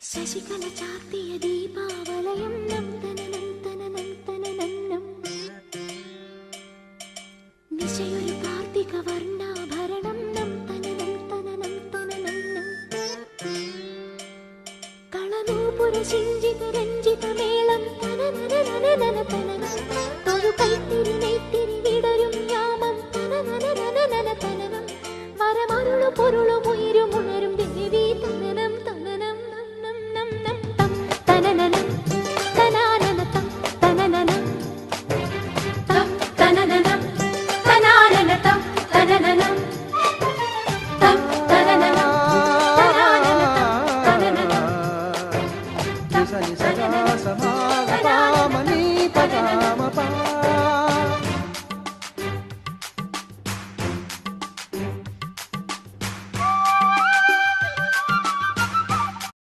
ശശികല ചാത്തിയ ദീപാവലയം നിശയൊരു കാർത്തിക വർണാഭരണം കളനൂപുര ശിഞ്ചിത രഞ്ജിത മേളം ഒരു കൈത്തിരി നെയ്ത്തിരി വിടരും യാമം വരമരുളു പൊരുളും సని సదా సమాగతా